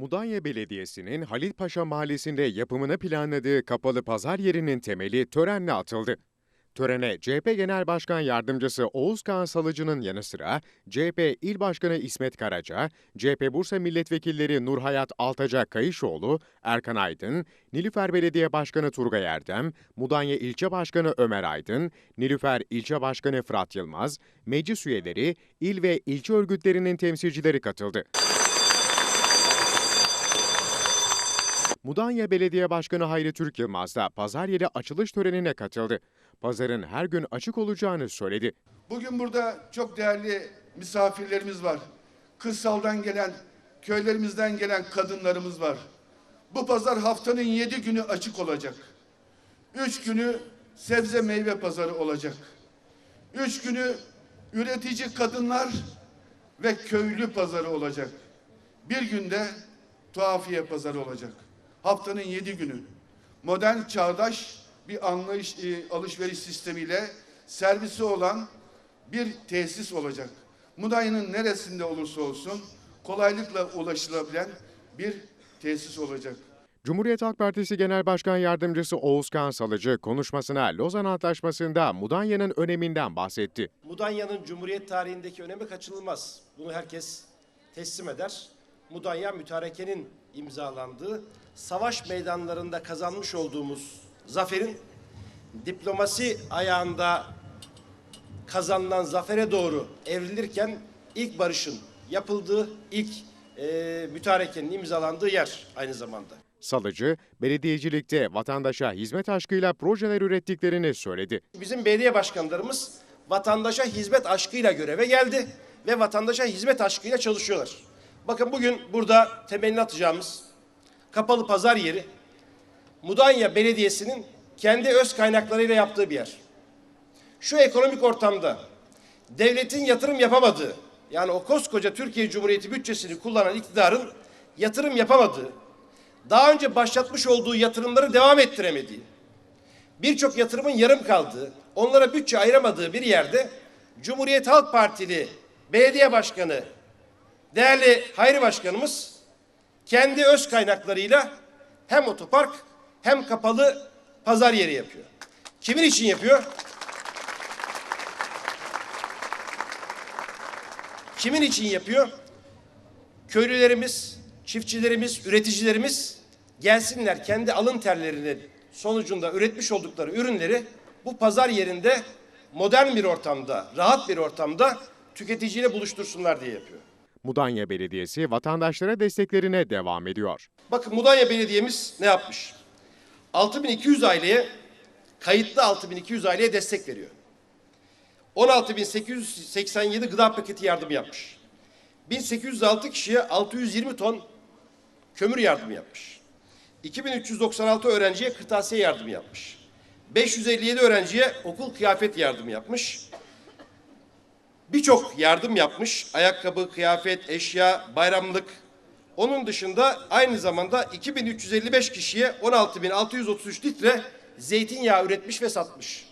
Mudanya Belediyesi'nin Halilpaşa Mahallesi'nde yapımını planladığı kapalı pazar yerinin temeli törenle atıldı. Törene CHP Genel Başkan Yardımcısı Oğuz Kağan Salıcı'nın yanı sıra CHP İl Başkanı İsmet Karaca, CHP Bursa Milletvekilleri Nurhayat Altaca Kayışoğlu, Erkan Aydın, Nilüfer Belediye Başkanı Turgay Erdem, Mudanya İlçe Başkanı Ömer Aydın, Nilüfer İlçe Başkanı Fırat Yılmaz, meclis üyeleri, il ve ilçe örgütlerinin temsilcileri katıldı. Mudanya Belediye Başkanı Hayri Türk Yılmaz da pazar yeri açılış törenine katıldı. Pazarın her gün açık olacağını söyledi. Bugün burada çok değerli misafirlerimiz var. Kırsaldan gelen, köylerimizden gelen kadınlarımız var. Bu pazar haftanın yedi günü açık olacak. Üç günü sebze meyve pazarı olacak. Üç günü üretici kadınlar ve köylü pazarı olacak. Bir günde tuhafiye pazarı olacak. Haftanın yedi günü. Modern çağdaş bir anlayış, e, alışveriş sistemiyle servisi olan bir tesis olacak. Mudanya'nın neresinde olursa olsun kolaylıkla ulaşılabilen bir tesis olacak. Cumhuriyet Halk Partisi Genel Başkan Yardımcısı Oğuz Kağan Salıcı konuşmasına Lozan Antlaşması'nda Mudanya'nın öneminden bahsetti. Mudanya'nın Cumhuriyet tarihindeki önemi kaçınılmaz. Bunu herkes teslim eder. Mudanya mütarekenin imzalandığı, savaş meydanlarında kazanmış olduğumuz zaferin diplomasi ayağında kazanılan zafere doğru evrilirken ilk barışın yapıldığı, ilk e, mütarekenin imzalandığı yer aynı zamanda. Salıcı, belediyecilikte vatandaşa hizmet aşkıyla projeler ürettiklerini söyledi. Bizim belediye başkanlarımız vatandaşa hizmet aşkıyla göreve geldi ve vatandaşa hizmet aşkıyla çalışıyorlar. Bakın bugün burada temelini atacağımız kapalı pazar yeri Mudanya Belediyesi'nin kendi öz kaynaklarıyla yaptığı bir yer. Şu ekonomik ortamda devletin yatırım yapamadığı, yani o koskoca Türkiye Cumhuriyeti bütçesini kullanan iktidarın yatırım yapamadığı, daha önce başlatmış olduğu yatırımları devam ettiremediği, birçok yatırımın yarım kaldığı, onlara bütçe ayıramadığı bir yerde Cumhuriyet Halk Partili belediye başkanı, değerli Hayri Başkanımız kendi öz kaynaklarıyla hem otopark hem kapalı pazar yeri yapıyor. Kimin için yapıyor? Kimin için yapıyor? Köylülerimiz, çiftçilerimiz, üreticilerimiz gelsinler kendi alın terlerinin sonucunda üretmiş oldukları ürünleri bu pazar yerinde modern bir ortamda, rahat bir ortamda tüketiciyle buluştursunlar diye yapıyor. Mudanya Belediyesi vatandaşlara desteklerine devam ediyor. Bakın Mudanya Belediye'miz ne yapmış? 6200 aileye, kayıtlı 6200 aileye destek veriyor. 16887 gıda paketi yardım yapmış. 1806 kişiye 620 ton kömür yardımı yapmış. 2396 öğrenciye kırtasiye yardımı yapmış. 557 öğrenciye okul kıyafet yardımı yapmış. Birçok yardım yapmış. Ayakkabı, kıyafet, eşya, bayramlık. Onun dışında aynı zamanda 2355 kişiye 16633 litre zeytinyağı üretmiş ve satmış.